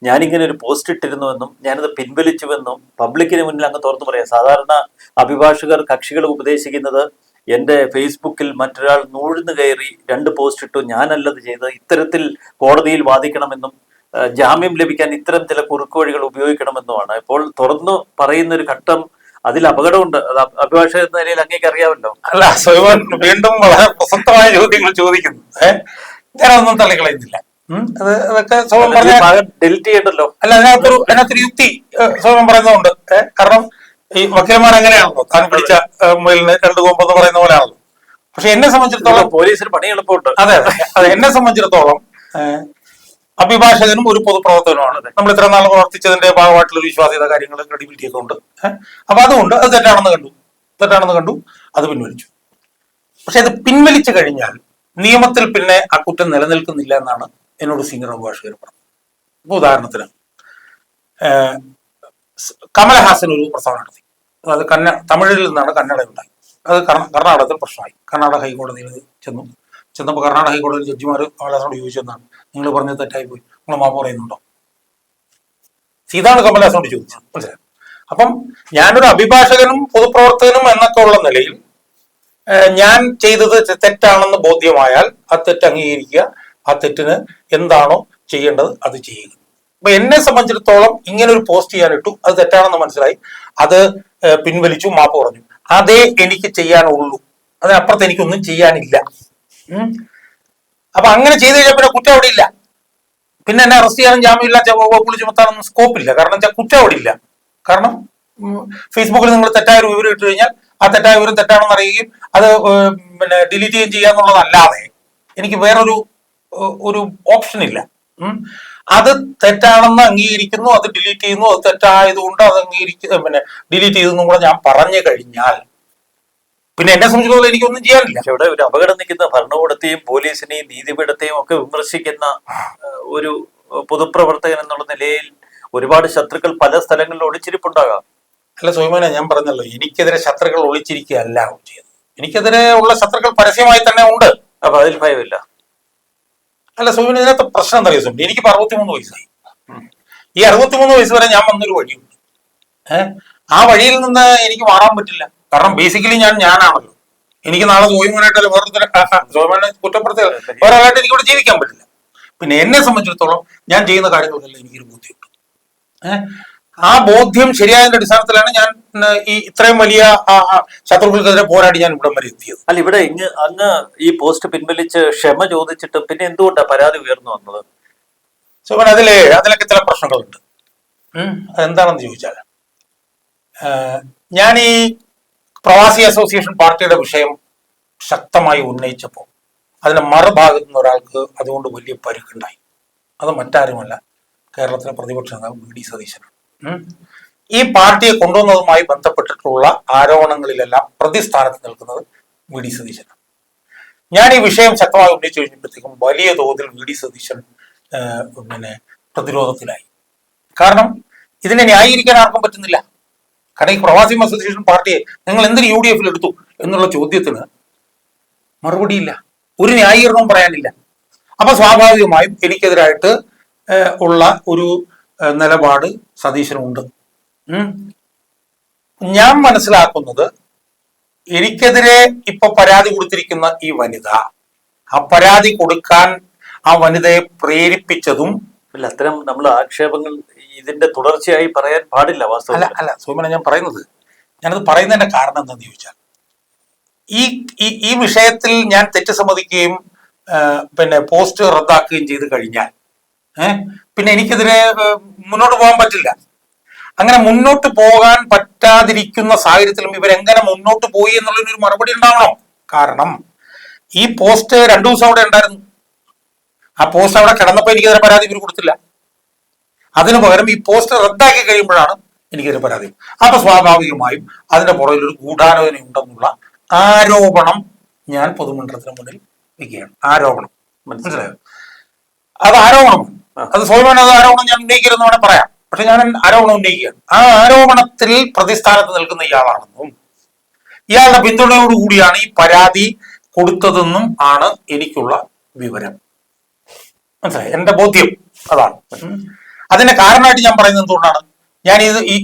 ഞാനിങ്ങനെ ഒരു പോസ്റ്റ് ഇട്ടിരുന്നുവെന്നും ഞാനത് പിൻവലിച്ചുവെന്നും പബ്ലിക്കിന് മുന്നിൽ അങ്ങ് തുറന്നു പറയാം. സാധാരണ അഭിഭാഷകർ കക്ഷികൾ ഉപദേശിക്കുന്നത് എന്റെ ഫേസ്ബുക്കിൽ മറ്റൊരാൾ നൂഴ്ന്നു കയറി രണ്ട് പോസ്റ്റ് ഇട്ടു ഞാനല്ലത് ചെയ്ത് ഇത്തരത്തിൽ കോടതിയിൽ വാദിക്കണമെന്നും ജാമ്യം ലഭിക്കാൻ ഇത്തരം ചില കുറുക്കുവഴികൾ ഉപയോഗിക്കണമെന്നുമാണ്. ഇപ്പോൾ തുറന്നു പറയുന്ന ഒരു ഘട്ടം അതിൽ അപകടമുണ്ട്. അത് അഭിഭാഷക എന്ന നിലയിൽ അങ്ങേക്ക് അറിയാമല്ലോ. അല്ല സ്വയം വീണ്ടും വളരെ പ്രസക്തമായ ചോദ്യങ്ങൾ ചോദിക്കുന്നു. ഞാനൊന്നും തള്ളിക്കളയുന്നില്ല. അത് അതൊക്കെ സോമൻ പറഞ്ഞ ഡെലിറ്റ് ചെയ്യണ്ടല്ലോ. അല്ല അതിനകത്തൊരു അതിനകത്തൊരു യുക്തി സോമൻ സ്വയം പറയുന്നതുകൊണ്ട് കാരണം ഈ വക്കീലന്മാർ അങ്ങനെയാണല്ലോ. താൻ പിടിച്ച മുയലിന് രണ്ട് കൊമ്പെന്ന് പറയുന്ന പോലെയാണല്ലോ. പക്ഷെ എന്നെ സംബന്ധിച്ചിടത്തോളം പോലീസിന് പണി എളുപ്പമുണ്ട്. അതെ അതെ. അതെ എന്നെ സംബന്ധിച്ചിടത്തോളം അഭിഭാഷകനും ഒരു പൊതുപ്രവർത്തനമാണ് നമ്മൾ ഇത്ര നാൾ പ്രവർത്തിച്ചതിന്റെ ഭാഗമായിട്ടുള്ള വിശ്വാസ്യത കാര്യങ്ങൾ ക്രെഡിബിലിറ്റി ഒക്കെ ഉണ്ട്. അപ്പൊ അതുകൊണ്ട് അത് തെറ്റാണെന്ന് കണ്ടു. തെറ്റാണെന്ന് കണ്ടു. അത് പിൻവലിച്ചു. പക്ഷെ അത് പിൻവലിച്ചു കഴിഞ്ഞാൽ നിയമത്തിൽ പിന്നെ ആ കുറ്റം നിലനിൽക്കുന്നില്ല എന്നാണ് എന്നോട് സീനിയർ അഭിഭാഷകർ പറഞ്ഞത്. ഇപ്പൊ ഉദാഹരണത്തിന് കമലഹാസൻ ഒരു പ്രസ്താവന നടത്തി. അതായത് കന്ന തമിഴിൽ നിന്നാണ് കന്നഡ ഉണ്ടായി അത് കർണ- കർണാടകത്തിൽ പ്രശ്നമായി. കർണാടക ഹൈക്കോടതിയിൽ ചെന്നു. ചെന്നപ്പോൾ കർണാടക ഹൈക്കോടതിയിൽ ജഡ്ജിമാർ കമലഹാസനോട് ചോദിച്ചെന്നാണ് നിങ്ങൾ പറഞ്ഞത് തെറ്റായി പോയി നിങ്ങൾ മാപ്പ് പറയുന്നുണ്ടോ? സീതാണ് കമലഹാസനോട് ചോദിച്ചത്. മനസ്സിലായി? അപ്പം ഞാനൊരു അഭിഭാഷകനും പൊതുപ്രവർത്തകനും എന്നൊക്കെ ഉള്ള നിലയിൽ ഞാൻ ചെയ്തത് തെറ്റാണെന്ന് ബോധ്യമായാൽ ആ തെറ്റ് അംഗീകരിക്കുക ആ തെറ്റിന് എന്താണോ ചെയ്യേണ്ടത് അത് ചെയ്യുക. അപ്പൊ എന്നെ സംബന്ധിച്ചിടത്തോളം ഇങ്ങനെ ഒരു പോസ്റ്റ് ചെയ്യാൻ ഇട്ടു അത് തെറ്റാണെന്ന് മനസ്സിലായി. അത് പിൻവലിച്ചു മാപ്പ് പറഞ്ഞു. അതേ എനിക്ക് ചെയ്യാനുള്ളൂ. അതിനപ്പുറത്ത് എനിക്കൊന്നും ചെയ്യാനില്ല. അപ്പൊ അങ്ങനെ ചെയ്തു കഴിഞ്ഞാൽ പിന്നെ കുറ്റം അവിടെ ഇല്ല. പിന്നെ എന്നെ അറസ്റ്റ് ചെയ്യാനും ജാമ്യമില്ല പുള്ളി ചുമത്താനൊന്നും സ്കോപ്പില്ല കാരണം വെച്ചാൽ കുറ്റം അവിടെ ഇല്ല. കാരണം ഫേസ്ബുക്കിൽ നിങ്ങൾ തെറ്റായ ഒരു വിവരം ഇട്ട് കഴിഞ്ഞാൽ ആ തെറ്റായ വിവരം തെറ്റാണെന്ന് അറിയുകയും അത് പിന്നെ ഡിലീറ്റ് ചെയ്യുകയും ചെയ്യാന്നുള്ളതല്ലാതെ എനിക്ക് വേറൊരു ഒരു ഓപ്ഷൻ ഇല്ല. അത് തെറ്റാണെന്ന് അംഗീകരിക്കുന്നു അത് ഡിലീറ്റ് ചെയ്യുന്നു അത് തെറ്റായതുകൊണ്ട് അത് അംഗീകരിക്കുന്നു പിന്നെ ഡിലീറ്റ് ചെയ്തെന്നും കൂടെ ഞാൻ പറഞ്ഞു കഴിഞ്ഞാൽ പിന്നെ എന്നെ സംബന്ധിച്ചിടത്തോളം എനിക്കൊന്നും ചെയ്യാനില്ല. പക്ഷെ ഇവിടെ ഒരു അപകടം നിൽക്കുന്ന ഭരണകൂടത്തെയും പോലീസിനെയും നീതിപീഠത്തെയും ഒക്കെ വിമർശിക്കുന്ന ഒരു പൊതുപ്രവർത്തകൻ എന്നുള്ള നിലയിൽ ഒരുപാട് ശത്രുക്കൾ പല സ്ഥലങ്ങളിൽ ഒളിച്ചിരിപ്പുണ്ടാകാം. അല്ല സുഹിമാന ഞാൻ പറഞ്ഞല്ലോ എനിക്കെതിരെ ശത്രുക്കൾ ഒളിച്ചിരിക്കുകയല്ല ചെയ്യുന്നത്. എനിക്കെതിരെ ഉള്ള ശത്രുക്കൾ പരസ്യമായി തന്നെ ഉണ്ട്. അപ്പൊ അതിൽ ഭയമില്ല. അല്ല സുഹൈമാൻ ഇതിനകത്ത് പ്രശ്നം എന്താ സോമിന് എനിക്ക് അറുപത്തിമൂന്ന് വയസ്സായി. ഈ അറുപത്തിമൂന്ന് വയസ്സ് വരെ ഞാൻ വന്നൊരു വഴിയുണ്ട്. ഏഹ് ആ വഴിയിൽ നിന്ന് എനിക്ക് മാറാൻ പറ്റില്ല. കാരണം ബേസിക്കലി ഞാൻ ഞാനാണല്ലോ എനിക്ക് നാളെ സോയിമാനായിട്ടല്ല വേറെ ജോയിമോനെ കുറ്റപ്പെടുത്തി ഒരാളായിട്ട് എനിക്കിവിടെ ജീവിക്കാൻ പറ്റില്ല. പിന്നെ എന്നെ സംബന്ധിച്ചിടത്തോളം ഞാൻ ചെയ്യുന്ന കാര്യങ്ങൾക്കെല്ലാം എനിക്കൊരു ബോധ്യമുണ്ട്. ഏഹ് ആ ബോധ്യം ശരിയായതിന്റെ അടിസ്ഥാനത്തിലാണ് ഞാൻ ഈ ഇത്രയും വലിയ ശത്രുക്കൾക്കെതിരെ പോരാടി ഞാൻ ഇവിടം വരെ എത്തിയത്. അല്ല ഇവിടെ ഇങ്ങ് അങ്ങ് ഈ പോസ്റ്റ് പിൻവലിച്ച് ക്ഷമ ചോദിച്ചിട്ട് പിന്നെ എന്തുകൊണ്ടാണ് പരാതി ഉയർന്നു വന്നത്? സോ അതിൽ അതിലൊക്കെ ചില പ്രശ്നങ്ങളുണ്ട്. എന്താണെന്ന് അതെന്താണെന്ന് ചോദിച്ചാൽ ഞാൻ ഈ പ്രവാസി അസോസിയേഷൻ പാർട്ടിയുടെ വിഷയം ശക്തമായി ഉന്നയിച്ചപ്പോൾ അതിന്റെ മറുഭാഗത്ത് നിന്ന് ഒരാൾക്ക് അതുകൊണ്ട് വലിയ പരുക്കുണ്ടായി. അത് മറ്റാരുമല്ല കേരളത്തിലെ പ്രതിപക്ഷ നേതാവ് വി ഡി സതീശനാണ്. ഈ പാർട്ടിയെ കൊണ്ടുവന്നതുമായി ബന്ധപ്പെട്ടിട്ടുള്ള ആരോപണങ്ങളിലെല്ലാം പ്രതിസ്ഥാനത്ത് നിൽക്കുന്നത് വി ഡി സതീശനാണ്. ഞാൻ ഈ വിഷയം ശക്തമായി ഉന്നയിച്ചു കഴിഞ്ഞപ്പോഴത്തേക്കും വലിയ തോതിൽ വി ഡി സതീശൻ പിന്നെ പ്രതിരോധത്തിലായി. കാരണം ഇതിനെ ന്യായീകരിക്കാൻ ആർക്കും പറ്റുന്നില്ല. കാരണം ഈ പ്രവാസി അസോസിയേഷൻ പാർട്ടിയെ നിങ്ങൾ എന്തിന് യു ഡി എഫിൽ എടുത്തു എന്നുള്ള ചോദ്യത്തിന് മറുപടിയില്ല. ഒരു ന്യായീകരണവും പറയാനില്ല. അപ്പൊ സ്വാഭാവികമായും എനിക്കെതിരായിട്ട് ഉള്ള ഒരു നിലപാട് സതീശനുണ്ട്. ഞാൻ മനസ്സിലാക്കുന്നത് എനിക്കെതിരെ ഇപ്പൊ പരാതി കൊടുത്തിരിക്കുന്ന ഈ വനിത ആ പരാതി കൊടുക്കാൻ ആ വനിതയെ പ്രേരിപ്പിച്ചതും അല്ല അത്തരം നമ്മൾ ആക്ഷേപങ്ങൾ ഇതിന്റെ തുടർച്ചയായി പറയാൻ പാടില്ല അല്ല വാസ്തവത്തിൽ. അല്ല സോമന ഞാൻ പറയുന്നത് ഞാനത് പറയുന്നതിന്റെ കാരണം എന്താണെന്ന് ചോദിച്ചാൽ ഈ ഈ ഈ വിഷയത്തിൽ ഞാൻ തെറ്റ് സമ്മതിക്കുകയും പിന്നെ പോസ്റ്റ് റദ്ദാക്കുകയും ചെയ്ത് കഴിഞ്ഞാൽ പിന്നെ എനിക്കെതിരെ മുന്നോട്ട് പോകാൻ പറ്റില്ല. അങ്ങനെ മുന്നോട്ട് പോകാൻ പറ്റാതിരിക്കുന്ന സാഹചര്യത്തിലും ഇവരെങ്ങനെ മുന്നോട്ട് പോയി എന്നുള്ളതിനൊരു മറുപടി ഉണ്ടാവണം. കാരണം ഈ പോസ്റ്റ് രണ്ടു ദിവസം അവിടെ ഉണ്ടായിരുന്നു. ആ പോസ്റ്റ് അവിടെ കിടന്നപ്പോൾ എനിക്കെതിരെ പരാതി ഇവർ കൊടുത്തില്ല. അതിനു പകരം ഈ പോസ്റ്റ് റദ്ദാക്കി കഴിയുമ്പോഴാണ് എനിക്കൊരു പരാതി. അപ്പൊ സ്വാഭാവികമായും അതിന്റെ പുറകിൽ ഒരു ഗൂഢാലോചന ഉണ്ടെന്നുള്ള ആരോപണം ഞാൻ പൊതുമണ്ഡലത്തിന് മുന്നിൽ വയ്ക്കുകയാണ് ആരോപണം. മനസ്സിലായോ? അത് ആരോപണം. അത് സ്വയമാണ് അത് ആരോപണം ഞാൻ ഉന്നയിക്കരുതെന്ന് വേണേൽ പറയാം. പക്ഷെ ഞാൻ ആരോപണം ഉന്നയിക്കുകയാണ്. ആ ആരോപണത്തിൽ പ്രതിസ്ഥാനത്ത് നിൽക്കുന്ന ഇയാളാണെന്നും ഇയാളുടെ പിന്തുണയോടുകൂടിയാണ് ഈ പരാതി കൊടുത്തതെന്നും ആണ് എനിക്കുള്ള വിവരം. മനസ്സിലായി? എന്റെ ബോധ്യം. അതാണ്. അതിന്റെ കാരണമായിട്ട് ഞാൻ പറയുന്നത് എന്തുകൊണ്ടാണ്? ഞാൻ ഇത് ഈ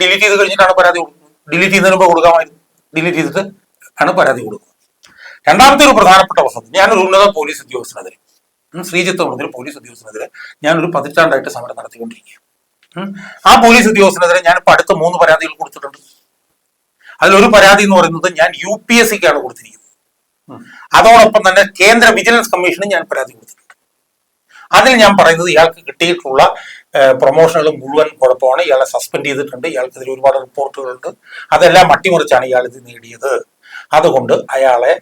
ഡിലീറ്റ് ചെയ്ത് കഴിഞ്ഞിട്ടാണ് പരാതി കൊടുക്കുന്നത് ഡിലീറ്റ് ചെയ്തതിന് മുമ്പ് കൊടുക്കാമായിരുന്നു ഡിലീറ്റ് ചെയ്തിട്ട് ആണ് പരാതി കൊടുക്കുന്നത് രണ്ടാമത്തെ ഒരു പ്രധാനപ്പെട്ട വസ്തുത ഞാനൊരു ഉന്നത പോലീസ് ഉദ്യോഗസ്ഥനെതിരെ മുതൽ പോലീസ് ഉദ്യോഗസ്ഥനെതിരെ ഞാനൊരു പതിറ്റാണ്ടായിട്ട് സമരം നടത്തിക്കൊണ്ടിരിക്കുകയാണ്. ആ പോലീസ് ഉദ്യോഗസ്ഥനെതിരെ ഞാൻ ഇപ്പൊ അടുത്ത മൂന്ന് പരാതികൾ കൊടുത്തിട്ടുണ്ട്. അതിലൊരു പരാതി എന്ന് പറയുന്നത് ഞാൻ യു പി എസ് സിക്കാണ് കൊടുത്തിരിക്കുന്നത്. അതോടൊപ്പം തന്നെ കേന്ദ്ര വിജിലൻസ് കമ്മീഷന് ഞാൻ പരാതി കൊടുത്തിട്ടുണ്ട്. അതിൽ ഞാൻ പറയുന്നത് ഇയാൾക്ക് കിട്ടിയിട്ടുള്ള പ്രൊമോഷനുകൾ മുഴുവൻ കുഴപ്പമാണ്. ഇയാളെ സസ്പെൻഡ് ചെയ്തിട്ടുണ്ട്. ഇയാൾക്കെതിരെ ഒരുപാട് റിപ്പോർട്ടുകളുണ്ട് അതെല്ലാം മട്ടിമറിച്ചാണ് ഇയാൾ ഇത് നേടിയത്. അതുകൊണ്ട് അയാളെ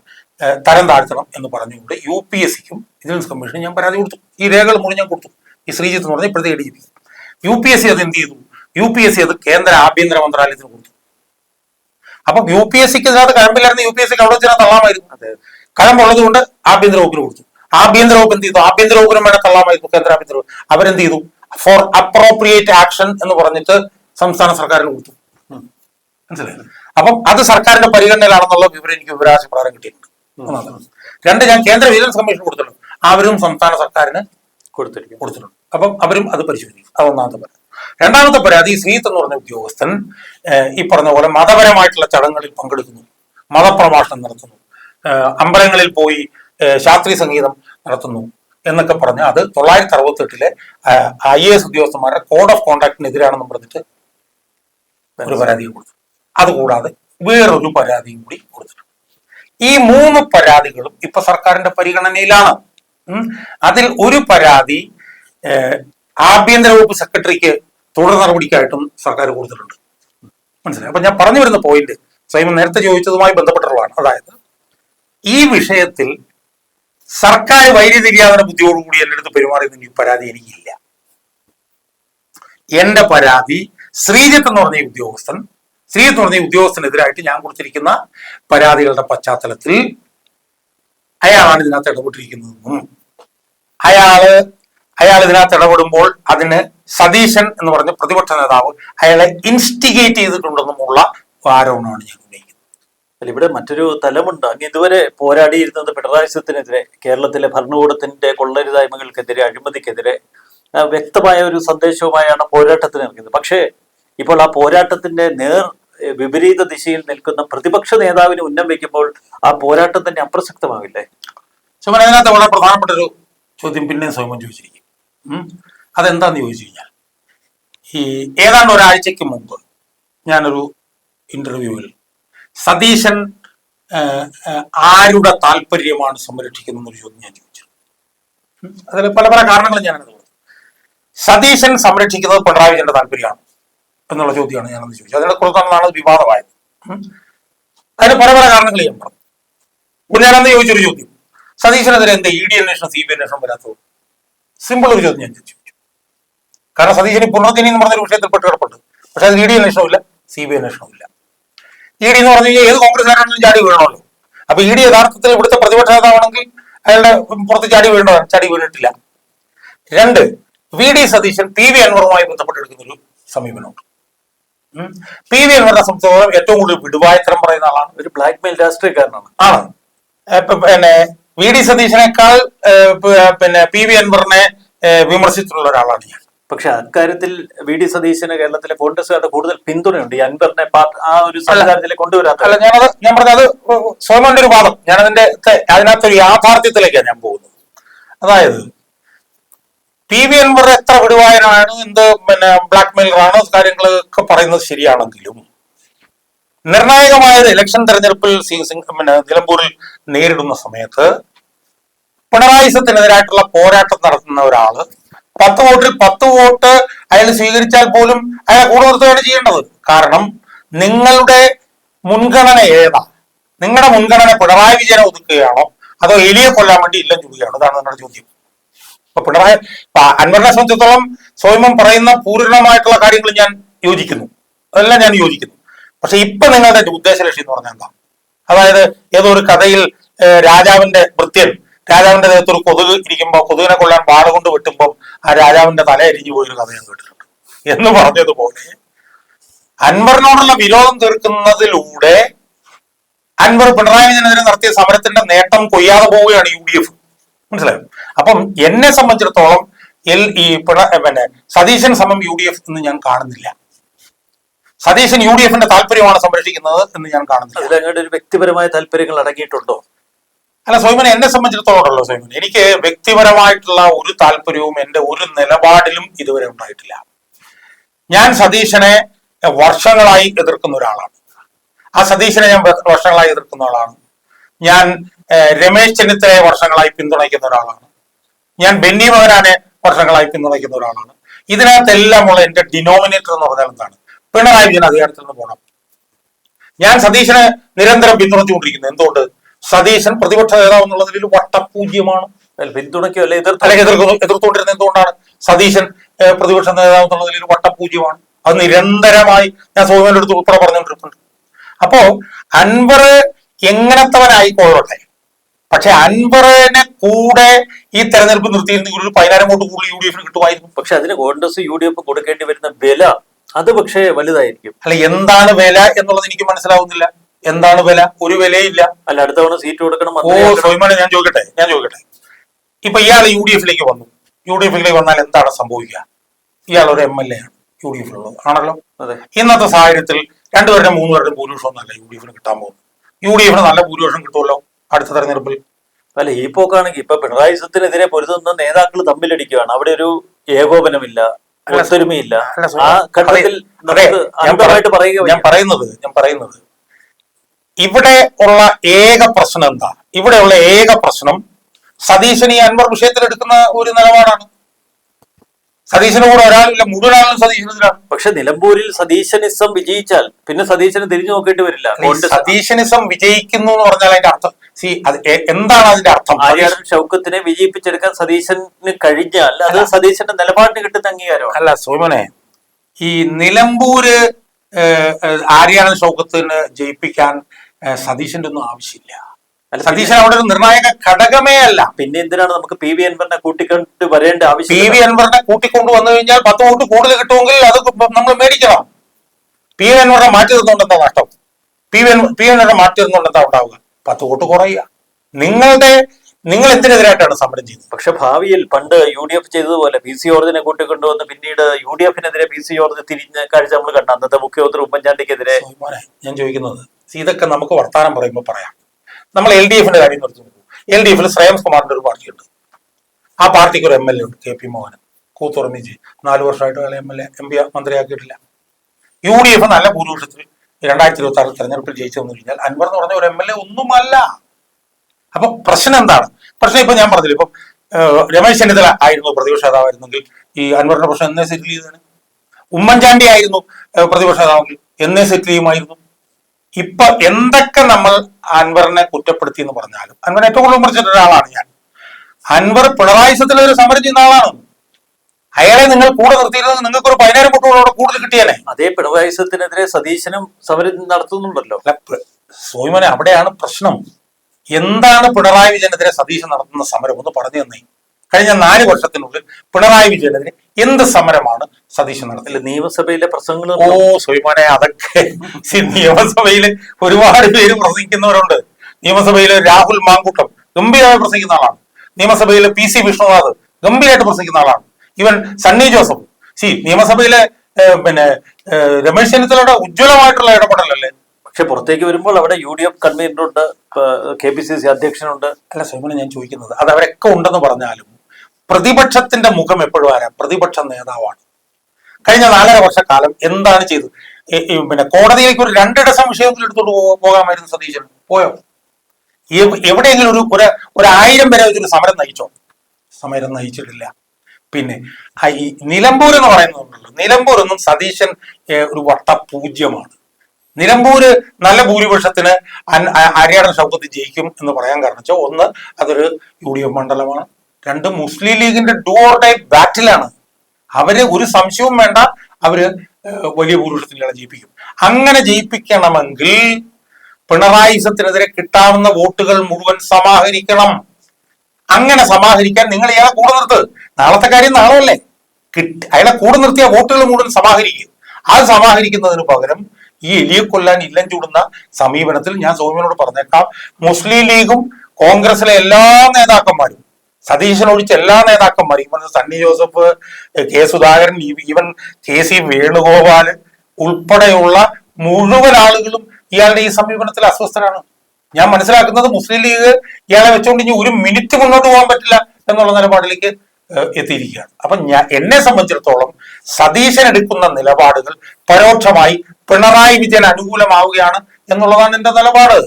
തരം താഴ്ത്തണം എന്ന് പറഞ്ഞുകൊണ്ട് യു പി എസ് സിക്കും വിജിലൻസ് കമ്മീഷനും ഞാൻ പരാതി കൊടുത്തു. ഈ രേഖകൾ മുഴുവൻ ഞാൻ കൊടുത്തു. ഈ ശ്രീജിത്ത് എന്ന് പറഞ്ഞ ഇപ്പോഴത്തെ A D G P U P S C അത് എന്ത് ചെയ്തു? യു പി എസ് സി അത് കേന്ദ്ര ആഭ്യന്തര മന്ത്രാലയത്തിന് കൊടുത്തു. അപ്പൊ യു പി എസ് സിക്ക് ഇതിനകത്ത് കഴമ്പില്ലായിരുന്നു യു പി എസ് സിക്ക് അവിടെ വെച്ചാൽ തള്ളാമായിരുന്നു. അതെ. കഴമ്പുള്ളത് കൊണ്ട് ആഭ്യന്തര വകുപ്പിന് കൊടുത്തു. ആഭ്യന്തര വകുപ്പ് എന്ത് ചെയ്തു? ആഭ്യന്തര വകുപ്പിനും വേണം തള്ളാമായിരുന്നു. കേന്ദ്ര ആഭ്യന്തര വകുപ്പ്. അവരെന്ത് ചെയ്തു? ഫോർ അപ്രോപ്രിയേറ്റ് ആക്ഷൻ എന്ന് പറഞ്ഞിട്ട് സംസ്ഥാന സർക്കാരിന് കൊടുത്തു. മനസ്സിലായി? അപ്പം അത് സർക്കാരിന്റെ പരിഗണനയിലാണെന്നുള്ള വിവരം എനിക്ക് വിവരാശ പ്രകാരം കിട്ടിയിട്ടുണ്ട്. രണ്ട് ഞാൻ കേന്ദ്ര വിജിലൻസ് കമ്മീഷൻ കൊടുത്തിട്ടുണ്ട്. അവരും സംസ്ഥാന സർക്കാരിന് കൊടുത്തിരിക്കും കൊടുത്തിട്ടുണ്ട്. അപ്പം അവരും അത് പരിശോധിക്കും. അത് ഒന്നാമത്തെ പരാതി. രണ്ടാമത്തെ പരാതി ശ്രീത്ത് എന്ന് പറഞ്ഞ ഉദ്യോഗസ്ഥൻ ഈ പറഞ്ഞ പോലെ മതപരമായിട്ടുള്ള ചടങ്ങുകളിൽ പങ്കെടുക്കുന്നു. മതപ്രഭാഷണം നടത്തുന്നു. അമ്പലങ്ങളിൽ പോയി ശാസ്ത്രീയ സംഗീതം നടത്തുന്നു. എന്നൊക്കെ പറഞ്ഞ് അത് തൊള്ളായിരത്തി അറുപത്തി എട്ടിലെ ഐ എ എസ് ഉദ്യോഗസ്ഥന്മാരുടെ കോഡ് ഓഫ് കോണ്ടാക്ടിനെതിരാണെന്നും പറഞ്ഞിട്ട് ഒരു പരാതിയും കൊടുത്തു. അതുകൂടാതെ വേറൊരു പരാതിയും കൂടി കൊടുത്തിട്ടുണ്ട്. ഈ മൂന്ന് പരാതികളും ഇപ്പൊ സർക്കാരിന്റെ പരിഗണനയിലാണ്. അതിൽ ഒരു പരാതി ആഭ്യന്തര വകുപ്പ് സെക്രട്ടറിക്ക് തുടർ നടപടിക്കായിട്ടും സർക്കാർ കൊടുത്തിട്ടുണ്ട്. മനസ്സിലായി? അപ്പൊ ഞാൻ പറഞ്ഞു വരുന്ന പോയിന്റ് സൈമൻ നേരത്തെ ചോദിച്ചതുമായി ബന്ധപ്പെട്ടുള്ളതാണ്. അതായത് ഈ വിഷയത്തിൽ സർക്കാർ വൈദ്യുതി തിരിയാവുന്ന ബുദ്ധിയോടുകൂടി എന്റെ അടുത്ത് പെരുമാറിയെന്ന് പരാതി എനിക്കില്ല. എന്റെ പരാതി ശ്രീജിത്ത് എന്ന് പറഞ്ഞ ഉദ്യോഗസ്ഥൻ ശ്രീജിത്ത് എന്ന് പറഞ്ഞ ഉദ്യോഗസ്ഥനെതിരായിട്ട് ഞാൻ കൊടുത്തിരിക്കുന്ന പരാതികളുടെ പശ്ചാത്തലത്തിൽ അയാളാണ് ഇതിനകത്ത് ഇടപെട്ടിരിക്കുന്നതെന്നും അയാൾ അയാൾ ഇതിനകത്ത് ഇടപെടുമ്പോൾ അതിന് സതീശൻ എന്ന് പറഞ്ഞ പ്രതിപക്ഷ നേതാവ് അയാളെ ഇൻസ്റ്റിഗേറ്റ് ചെയ്തിട്ടുണ്ടെന്നുമുള്ള ആരോപണമാണ് ഞാൻ അല്ല ഇവിടെ മറ്റൊരു തലമുണ്ട്. അങ്ങ് ഇതുവരെ പോരാടിയിരുന്നത് പിണറായി സത്യത്തിനെതിരെ കേരളത്തിലെ ഭരണകൂടത്തിന്റെ കൊള്ളരുതായ്മകൾക്കെതിരെ അഴിമതിക്കെതിരെ വ്യക്തമായ ഒരു സന്ദേശവുമായാണ് പോരാട്ടത്തിന് ഇറങ്ങിയത് പക്ഷേ ഇപ്പോൾ ആ പോരാട്ടത്തിന്റെ നേർ വിപരീത ദിശയിൽ നിൽക്കുന്ന പ്രതിപക്ഷ നേതാവിന് ഉന്നം വയ്ക്കുമ്പോൾ ആ പോരാട്ടം തന്നെ അപ്രസക്തമാവില്ലേ? ചുമന അതിനകത്ത് വളരെ പ്രധാനപ്പെട്ട ഒരു ചോദ്യം പിന്നെയും സ്വയം ചോദിച്ചിരിക്കും. അതെന്താന്ന് ചോദിച്ചു കഴിഞ്ഞാൽ ഈ ഏതാണ്ട് ഒരാഴ്ചക്ക് മുമ്പ് ഞാനൊരു ഇന്റർവ്യൂവിൽ സതീശൻ ആരുടെ താല്പര്യമാണ് സംരക്ഷിക്കുന്നത് എന്നൊരു ചോദ്യം ഞാൻ ചോദിച്ചു. അതിൽ പല പല കാരണങ്ങളും ഞാൻ പറഞ്ഞു സതീശൻ സംരക്ഷിക്കുന്നത് പിണറായി വിജയന്റെ താല്പര്യമാണ് എന്നുള്ള ചോദ്യമാണ് ഞാനന്ന് ചോദിച്ചത്. അതിനെ കുറിച്ചാണ് വിവാദമായത്. അതിന് പല പല കാരണങ്ങൾ ഞാൻ പറഞ്ഞു. പിന്നെ ഞാനന്ന് ചോദിച്ചൊരു ചോദ്യം. സതീശനെതിരെ എന്താ ഇ ഡി അന്വേഷണം സി ബി അന്വേഷണം വരാത്തത്? സിമ്പിൾ ഒരു ചോദ്യം ഞാൻ ചോദിച്ചു. കാരണം സതീശന് പുനർജനി എന്ന് പറഞ്ഞൊരു വിഷയത്തിൽ പെട്ട് പക്ഷെ അത് ഇ ഡി അന്വേഷണമില്ല സി ബി അന്വേഷണമില്ല ഇ ഡി എന്ന് പറഞ്ഞു കഴിഞ്ഞാൽ ഏത് കോൺഗ്രസ്സുകാരാണെങ്കിലും ചാടി വീഴണമല്ലോ അപ്പൊ ഇ ഡി യഥാർത്ഥത്തിൽ ഇവിടുത്തെ പ്രതിപക്ഷ നേതാവാണെങ്കിൽ അയാളുടെ പുറത്ത് ചാടി വീഴണോ? ചാടി വീണിട്ടില്ല. രണ്ട് V D Satheesan P V അൻവറുമായി ബന്ധപ്പെട്ടെടുക്കുന്ന ഒരു സമീപനമുണ്ട്. പി വി അൻവറിനെ സംബന്ധിച്ചിടത്തോളം ഏറ്റവും കൂടുതൽ വിടുവായത്തരം പറയുന്ന ആളാണ്. ഒരു ബ്ലാക്ക് മെയിൽ രാഷ്ട്രീയക്കാരനാണ്. ആണ്? പിന്നെ വി ഡി സതീശനേക്കാൾ പിന്നെ പി വി അൻവറിനെ വിമർശിച്ചിട്ടുള്ള ഒരാളാണ് ഞാൻ. പക്ഷെ അക്കാര്യത്തിൽ വി ഡി സതീശന് കേരളത്തിലെ കോൺഗ്രസുകാരുടെ കൂടുതൽ പിന്തുണയുണ്ട്. ഈ അൻപറിനെ പാർട്ട് ആ ഒരു സംവിധാനത്തിലേക്ക് കൊണ്ടുവരാത്ത ഞാനത് ഞാൻ പറഞ്ഞത് സോമന്റെ ഒരു വാദം. ഞാൻ അതിന്റെ അതിനകത്തൊരു യാഥാർത്ഥ്യത്തിലേക്കാണ് ഞാൻ പോകുന്നത്. അതായത് പി വി അൻവർ എത്ര വിടുവായനാണ് എന്ത് പിന്നെ ബ്ലാക്ക് മെയിലറാണ് കാര്യങ്ങളൊക്കെ പറയുന്നത് ശരിയാണെങ്കിലും നിർണായകമായ ഒരു ഇലക്ഷൻ തെരഞ്ഞെടുപ്പിൽ പിന്നെ നിലമ്പൂരിൽ നേരിടുന്ന സമയത്ത് പിണറായി സത്തിനെതിരായിട്ടുള്ള പോരാട്ടം നടത്തുന്ന ഒരാൾ പത്ത് വോട്ടിൽ പത്ത് വോട്ട് അയാൾ സ്വീകരിച്ചാൽ പോലും അയാളെ കൂടെ നിർത്തുകയാണ് ചെയ്യേണ്ടത്. കാരണം നിങ്ങളുടെ മുൻഗണന ഏതാ? നിങ്ങളുടെ മുൻഗണന പിണറായി വിജയനെ ഒതുക്കുകയാണോ? അതോ എലിയെ കൊല്ലാൻ വേണ്ടി ഇല്ലം ചോദിക്കുകയാണോ അതാണ് നിങ്ങളുടെ ചോദ്യം. അപ്പൊ പിണറായി അൻവറിനെ സംബന്ധിച്ചിടത്തോളം സ്വയമം പറയുന്ന പൂർണമായിട്ടുള്ള കാര്യങ്ങൾ ഞാൻ യോജിക്കുന്നു. അതെല്ലാം ഞാൻ യോജിക്കുന്നു. പക്ഷെ ഇപ്പൊ നിങ്ങളുടെ ഉദ്ദേശ ലക്ഷ്യം എന്ന് പറഞ്ഞാൽ എന്താ? അതായത് ഏതോ ഒരു കഥയിൽ രാജാവിന്റെ ഭൃത്യൻ രാജാവിന്റെ ദേഹത്ത് ഒരു കൊതുക് ഇരിക്കുമ്പോൾ കൊതുകിനെ കൊള്ളാൻ വാള കൊണ്ട് വെട്ടുമ്പോൾ ആ രാജാവിന്റെ തല എരിഞ്ഞു പോയൊരു കഥ ഞാൻ കേട്ടിട്ടുണ്ട്. എന്ന് പറഞ്ഞതുപോലെ അൻവറിനോടുള്ള വിരോധം തീർക്കുന്നതിലൂടെ അൻവർ പിണറായി വിജയനെതിരെ നടത്തിയ സമരത്തിന്റെ നേട്ടം കൊയ്യാതെ പോവുകയാണ് യു ഡി എഫ് മനസ്സിലായോ? അപ്പം എന്നെ സംബന്ധിച്ചിടത്തോളം എൽ ഈ പിണ പിന്നെ സതീശൻ സമം യു ഡി എഫ് എന്ന് ഞാൻ കാണുന്നില്ല. സതീശൻ യു ഡി എഫിന്റെ താല്പര്യമാണ് സംരക്ഷിക്കുന്നത് എന്ന് ഞാൻ കാണുന്നില്ല. അതിലങ്ങോട്ട് ഒരു വ്യക്തിപരമായ താല്പര്യങ്ങൾ അടങ്ങിയിട്ടുണ്ടോ? അല്ല സോയ്മൻ എന്നെ സംബന്ധിച്ചിടത്തോളം ഉണ്ടല്ലോ സോയ്മൻ എനിക്ക് വ്യക്തിപരമായിട്ടുള്ള ഒരു താല്പര്യവും എന്റെ ഒരു നിലപാടിലും ഇതുവരെ ഉണ്ടായിട്ടില്ല. ഞാൻ സതീശനെ വർഷങ്ങളായി എതിർക്കുന്ന ഒരാളാണ്. ആ സതീശനെ ഞാൻ വർഷങ്ങളായി എതിർക്കുന്ന ആളാണ് ഞാൻ രമേശ് ചെന്നിത്തലയെ വർഷങ്ങളായി പിന്തുണയ്ക്കുന്ന ഒരാളാണ്. ഞാൻ ബെന്നി മകനാനെ വർഷങ്ങളായി പിന്തുണയ്ക്കുന്ന ഒരാളാണ്. ഇതിനകത്തെല്ലാം ഉള്ള എന്റെ ഡിനോമിനേറ്റർ എന്ന് പറഞ്ഞാൽ എന്താണ്? പിണറായി വിജയൻ അധികാരത്തിൽ നിന്ന് പോകണം. ഞാൻ സതീശനെ നിരന്തരം പിന്തുണച്ചുകൊണ്ടിരിക്കുന്നു. എന്തുകൊണ്ട്? സതീശൻ പ്രതിപക്ഷ നേതാവ് എന്നുള്ളതിൽ നിലയിൽ വട്ടപൂജ്യമാണ്. പിന്തുണയ്ക്കോ അല്ലെ? എതിർക്കുന്നു എതിർത്തുകൊണ്ടിരുന്നത് എന്തുകൊണ്ടാണ്? സതീശൻ പ്രതിപക്ഷ നേതാവ് എന്നുള്ളതിൽ നിലയിൽ വട്ടപൂജ്യമാണ്. അത് നിരന്തരമായി ഞാൻ സോമന്റെ അടുത്ത് ഉൾപ്പെടെ പറഞ്ഞുകൊണ്ടിരിക്കുന്നുണ്ട് അപ്പോ അൻവർ എങ്ങനത്തവനായിക്കൊള്ളട്ടെ? പക്ഷെ അൻവറിനെ കൂടെ ഈ തെരഞ്ഞെടുപ്പ് നിർത്തിയിരുന്നെങ്കിൽ ഒരു പതിനായിരം വോട്ട് കൂടുതൽ യു ഡി എഫിന് കിട്ടുമായിരുന്നു. പക്ഷെ അതിന് കോൺഗ്രസ് യു ഡി എഫ് കൊടുക്കേണ്ടി വരുന്ന വില അത് പക്ഷേ വലുതായിരിക്കും. അല്ല എന്താണ് വില എന്നുള്ളത് എനിക്ക് മനസ്സിലാവുന്നില്ല. എന്താണ് വില? ഒരു വിലയില്ല. അല്ല അടുത്ത തവണ സീറ്റ് കൊടുക്കണം ഓ സോയിമാണ് ഞാൻ ചോദിക്കട്ടെ ഞാൻ ചോദിക്കട്ടെ. ഇപ്പൊ ഇയാൾ യു ഡി എഫിലേക്ക് വന്നു. യു ഡി എഫിലേക്ക് വന്നാൽ എന്താണ് സംഭവിക്കുക? ഇയാൾ ഒരു എം എൽ എ ആണ് യു ഡി എഫിലുള്ളത്. ആണല്ലോ? അതെ. ഇന്നത്തെ സാഹചര്യത്തിൽ രണ്ടുപേരുടെ മൂന്നുപേരുടെ ഭൂരിപക്ഷം ഒന്നല്ല യു ഡി എഫിന് കിട്ടാൻ പോകുന്നു യു ഡി എഫിന് നല്ല ഭൂരിപക്ഷം കിട്ടുമല്ലോ അടുത്ത തെരഞ്ഞെടുപ്പിൽ? അല്ല ഈ പോക്കാണെങ്കിൽ ഇപ്പൊ പിണറായി സത്തിനെതിരെ പൊരുതുന്ന നേതാക്കൾ തമ്മിലടിക്കുകയാണ് അവിടെ ഒരു ഏകോപനമില്ല ഒത്തൊരുമയില്ല. ആ ഘട്ടത്തിൽ ഞാൻ പറയുന്നത് ഞാൻ പറയുന്നത് ഇവിടെ ഉള്ള ഏക പ്രശ്നം എന്താ? ഇവിടെയുള്ള ഏക പ്രശ്നം സതീശൻ ഈ അൻവർ വിഷയത്തിൽ എടുക്കുന്ന ഒരു നിലപാടാണ്. സതീശന് കൂടെ ഒരാളില്ല മുഴുവൻ ആളും സതീശനെതിരാണ് പക്ഷെ നിലമ്പൂരിൽ സതീശനിസം വിജയിച്ചാൽ പിന്നെ സതീശന് തിരിഞ്ഞു നോക്കേണ്ടി വരില്ല. സതീശനിസം വിജയിക്കുന്നു എന്ന് പറഞ്ഞാൽ അതിന്റെ അർത്ഥം. സി അത് എന്താണ് അതിന്റെ അർത്ഥം? ആര്യാടൻ ഷൗക്കത്തിനെ വിജയിപ്പിച്ചെടുക്കാൻ സതീശന് കഴിഞ്ഞാൽ അത് സതീശന്റെ നിലപാടിന് കിട്ടുന്ന അംഗീകാരം അല്ല സോമനെ ഈ നിലമ്പൂര് ആര്യാടൻ ഷൗക്കത്തിന് ജയിപ്പിക്കാൻ സതീശന്റെ ഒന്നും ആവശ്യമില്ല. അല്ല, സതീശൻ അവിടെ ഒരു നിർണായക ഘടകമേ അല്ല. പിന്നെ എന്തിനാണ് നമുക്ക് പി വി അൻവറിനെ കൂട്ടിക്കൊണ്ട് വരേണ്ട ആവശ്യം പി വി അൻവറിനെ കൂട്ടിക്കൊണ്ട് വന്നു കഴിഞ്ഞാൽ പത്ത് വോട്ട് കൂടുതൽ കിട്ടുമെങ്കിൽ അത് നമ്മൾ മേടിക്കണം. പി വി അൻവറിനെ മാറ്റി നിർന്നുകൊണ്ടെന്താ നഷ്ടം? പി വി പി വി അൻവറിനെ മാറ്റി നിർന്നുകൊണ്ടെന്താ ഉണ്ടാവുക? പത്ത് വോട്ട് കുറയുക. നിങ്ങളുടെ നിങ്ങൾ എന്തിനെതിരായിട്ടാണ് സമരം ചെയ്യുന്നത്? പക്ഷെ ഭാവിയിൽ പണ്ട് യു ഡി എഫ് ചെയ്തതുപോലെ പി സി ജോർജിനെ കൂട്ടിക്കൊണ്ടുവന്ന് പിന്നീട് യു ഡി എഫിനെതിരെ പി സി ജോർജ് തിരിഞ്ഞ കാഴ്ച നമ്മൾ കണ്ട. അന്നത്തെ മുഖ്യമന്ത്രി ഉമ്മൻചാണ്ടിക്കെതിരെ ഞാൻ ചോദിക്കുന്നത് ഇതൊക്കെ നമുക്ക് വർത്താനം പറയുമ്പോൾ പറയാം. നമ്മൾ എൽ ഡി എഫിന്റെ കാര്യം നിർത്തി നോക്കൂ. എൽ ഡി എഫിൽ ശ്രേയംസ് കുമാറിന്റെ ഒരു പാർട്ടിയുണ്ട്. ആ പാർട്ടിക്ക് ഒരു എം എൽ എ ഉണ്ട് കെ പി മോഹനൻ കൂത്തുറമിജി നാല് വർഷമായിട്ട് അയാളെ M L A M P മന്ത്രിയാക്കിയിട്ടില്ല. U D F നല്ല ഭൂരിപക്ഷത്തിൽ രണ്ടായിരത്തി ഇരുപത്തി ആറ് തെരഞ്ഞെടുപ്പിൽ ജയിച്ചു വന്നു കഴിഞ്ഞാൽ അൻവർ എന്ന് പറഞ്ഞ ഒരു എം എൽ എ ഒന്നുമല്ല. അപ്പൊ പ്രശ്നം എന്താണ്? പ്രശ്നം ഇപ്പൊ ഞാൻ പറഞ്ഞില്ല ഇപ്പം രമേശ് ചെന്നിത്തല ആയിരുന്നു പ്രതിപക്ഷ നേതാവായിരുന്നെങ്കിൽ ഈ അൻവറിന്റെ പ്രശ്നം എന്നെ സെറ്റിൽ ചെയ്തതാണ്. ഉമ്മൻചാണ്ടി ആയിരുന്നു പ്രതിപക്ഷ നേതാവെങ്കിൽ എന്നെ സെറ്റിൽ ചെയ്യുമായിരുന്നു. ഇപ്പൊ എന്തൊക്കെ നമ്മൾ അൻവറിനെ കുറ്റപ്പെടുത്തി എന്ന് പറഞ്ഞാലും അൻവർ ഏറ്റവും കൂടുതൽ വിമർശിച്ച ഒരാളാണ് ഞാൻ. അൻവർ പിണറായി സത്തിനെതിരെ സമരം ചെയ്യുന്ന ആളാണ്. അയാളെ നിങ്ങൾ കൂടെ നിർത്തിയിരുന്നത് നിങ്ങൾക്ക് ഒരു പതിനായിരം കുട്ടികളോട് കൂടുതൽ കിട്ടിയേനെ. അതേ പിണറായിസത്തിനെതിരെ സതീശനും സമരം നടത്തുന്നുണ്ടല്ലോ. സോയ്മനെ അവിടെയാണ് പ്രശ്നം. എന്താണ് പിണറായി വിജയനെതിരെ സതീശൻ നടത്തുന്ന സമരം? ഒന്ന് പറഞ്ഞു തന്നെ. കഴിഞ്ഞ നാല് വർഷത്തിനുള്ളിൽ പിണറായി വിജയനെതിരെ എന്ത് സമരമാണ് സതീശൻ നടത്തിയത്? നിയമസഭയിലെ പ്രസംഗങ്ങൾ ഓ സ്വയമാനെ അതൊക്കെ നിയമസഭയിൽ നിയമസഭയിൽ ഒരുപാട് പേര് പ്രസംഗിക്കുന്നവരുണ്ട്. നിയമസഭയിലെ രാഹുൽ മാങ്കൂട്ടം ഗംഭീരമായി പ്രസംഗിക്കുന്ന ആളാണ്. നിയമസഭയിലെ പി സി വിഷ്ണുനാഥ് ഗംഭീരമായിട്ട് പ്രസംഗിക്കുന്ന ആളാണ്. ഇവൻ സണ്ണി ജോസഫ്. സി നിയമസഭയിലെ പിന്നെ രമേശ് ചെന്നിത്തലയുടെ ഉജ്ജ്വലമായിട്ടുള്ള ഇടപെടലല്ലേ? പക്ഷെ പുറത്തേക്ക് വരുമ്പോൾ അവിടെ യു ഡി എഫ് കൺവീനറുണ്ട് കെ പി സി സി അധ്യക്ഷനുണ്ട്. അല്ല സ്വയമാണ് ഞാൻ ചോദിക്കുന്നത് അത് അവരൊക്കെ ഉണ്ടെന്ന് പറഞ്ഞാലും പ്രതിപക്ഷത്തിന്റെ മുഖം എപ്പോഴും ആരാ? പ്രതിപക്ഷ നേതാവാണ്. കഴിഞ്ഞ നാലര വർഷക്കാലം എന്താണ് ചെയ്തത്? പിന്നെ കോടതിയിലേക്ക് ഒരു രണ്ടിട സംശയത്തിൽ എടുത്തോണ്ട് പോ- പോകാമായിരുന്നു സതീശൻ. പോയോ? എവ്- എവിടെയെങ്കിലും ഒരു ഒരു ഒരായിരം പേരെ വെച്ചൊരു സമരം നയിച്ചോ? സമരം നയിച്ചിട്ടില്ല. പിന്നെ ഈ നിലമ്പൂർ എന്ന് പറയുന്നുണ്ടല്ലോ നിലമ്പൂർ ഒന്നും സതീശൻ ഒരു വട്ട പൂജ്യമാണ് നിലമ്പൂര് നല്ല ഭൂരിപക്ഷത്തിന് അരിയാടൻ ഷൗക്കത്ത് ജയിക്കും എന്ന് പറയാൻ കാരണം വെച്ചാൽ ഒന്ന് അതൊരു യു ഡി എഫ് മണ്ഡലമാണ്. രണ്ട് മുസ്ലിം ലീഗിന്റെ ഡു ഓർ ബാറ്റിലാണ് അവർ ഒരു സംശയവും വേണ്ട അവർ വലിയ ഭൂരിപക്ഷത്തിലാണ് ജയിപ്പിക്കും. അങ്ങനെ ജയിപ്പിക്കണമെങ്കിൽ പിണറായി സത്തിനെതിരെ കിട്ടാവുന്ന വോട്ടുകൾ മുഴുവൻ സമാഹരിക്കണം. അങ്ങനെ സമാഹരിക്കാൻ നിങ്ങൾ ഇയാളെ കൂടെ നിർത്ത്. നാളത്തെ കാര്യം നാളെയല്ലേ? കിട്ടി അയാളെ കൂടെ നിർത്തിയ വോട്ടുകൾ മുഴുവൻ സമാഹരിക്കും. അത് സമാഹരിക്കുന്നതിന് പകരം ഈ എലിയെ കൊല്ലാൻ ഇല്ലം ചൂടുന്ന സമീപനത്തിൽ ഞാൻ സൗമ്യനോട് പറഞ്ഞേക്കാം. മുസ്ലിം ലീഗും കോൺഗ്രസിലെ എല്ലാ നേതാക്കന്മാരും സതീശൻ ഒഴിച്ച് എല്ലാ നേതാക്കന്മാരും ഇവൻ സണ്ണി ജോസഫ് കെ സുധാകരൻ ഇവൻ കെ സി വേണുഗോപാൽ ഉൾപ്പെടെയുള്ള മുഴുവൻ ആളുകളും ഇയാളുടെ ഈ സമീപനത്തിൽ അസ്വസ്ഥരാണ്. ഞാൻ മനസ്സിലാക്കുന്നത് മുസ്ലിം ലീഗ് ഇയാളെ വെച്ചുകൊണ്ട് ഇനി ഒരു മിനിറ്റ് മുന്നോട്ട് പോകാൻ പറ്റില്ല എന്നുള്ള നിലപാടിലേക്ക് എത്തിയിരിക്കുകയാണ്. അപ്പൊ ഞാൻ എന്നെ സംബന്ധിച്ചിടത്തോളം സതീശൻ എടുക്കുന്ന നിലപാടുകൾ പരോക്ഷമായി പിണറായി വിജയൻ അനുകൂലമാവുകയാണ് എന്നുള്ളതാണ് എന്റെ നിലപാട്.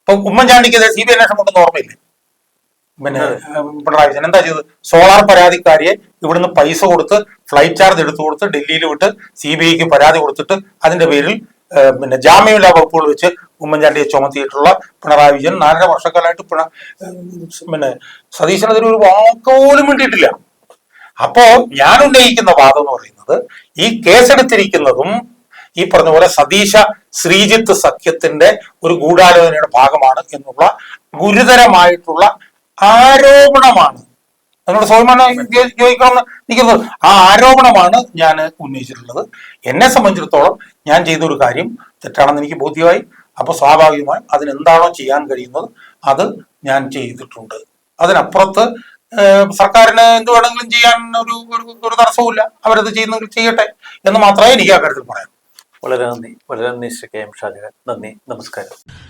ഇപ്പൊ ഉമ്മൻചാണ്ടിക്കെതിരെ സി ബി അന്വേഷണം കൊണ്ടെന്ന് ഓർമ്മയില്ലേ? പിന്നെ പിണറായി വിജയൻ. എന്താ ചെയ്തത്? സോളാർ പരാതിക്കാരിയെ ഇവിടുന്ന് പൈസ കൊടുത്ത് ഫ്ലൈറ്റ് ചാർജ് എടുത്തു കൊടുത്ത് ഡൽഹിയിൽ വിട്ട് സി ബി ഐക്ക് പരാതി കൊടുത്തിട്ട് അതിന്റെ പേരിൽ പിന്നെ ജാമ്യമില്ലാ വകുപ്പുകൾ വെച്ച് ഉമ്മൻചാണ്ടിയെ ചുമത്തിയിട്ടുള്ള പിണറായി വിജയൻ നാലര വർഷക്കാലമായിട്ട് പിണ പിന്നെ സതീശനെതിരെ ഒരു വാക്കോലും വേണ്ടിയിട്ടില്ല അപ്പോ ഞാൻ ഉന്നയിക്കുന്ന വാദം എന്ന് പറയുന്നത് ഈ കേസെടുത്തിരിക്കുന്നതും ഈ പറഞ്ഞ പോലെ സതീശ ശ്രീജിത്ത് സഖ്യത്തിന്റെ ഒരു ഗൂഢാലോചനയുടെ ഭാഗമാണ് എന്നുള്ള ഗുരുതരമായിട്ടുള്ള ആരോപണമാണ്. നിങ്ങളുടെ സ്വയമാണ് ചോദിക്കണമെന്ന് നിൽക്കുന്നത്. ആ ആരോപണമാണ് ഞാൻ ഉന്നയിച്ചിട്ടുള്ളത്. എന്നെ സംബന്ധിച്ചിടത്തോളം ഞാൻ ചെയ്ത ഒരു കാര്യം തെറ്റാണെന്ന് എനിക്ക് ബോധ്യമായി. അപ്പൊ സ്വാഭാവികമായി അതിനെന്താണോ ചെയ്യാൻ കഴിയുന്നത് അത് ഞാൻ ചെയ്തിട്ടുണ്ട്. അതിനപ്പുറത്ത് സർക്കാരിന് എന്ത് വേണമെങ്കിലും ചെയ്യാൻ ഒരു ഒരു- ഒരു തടസ്സവുമില്ല. അവരത് ചെയ്യുന്നെങ്കിൽ ചെയ്യട്ടെ എന്ന് മാത്രമേ എനിക്ക് ആ കാര്യത്തിൽ പറയാം വളരെ നന്ദി. വളരെ നന്ദി ശ്രീ കെ എം ഷാജഹാൻ. നന്ദി. നമസ്കാരം.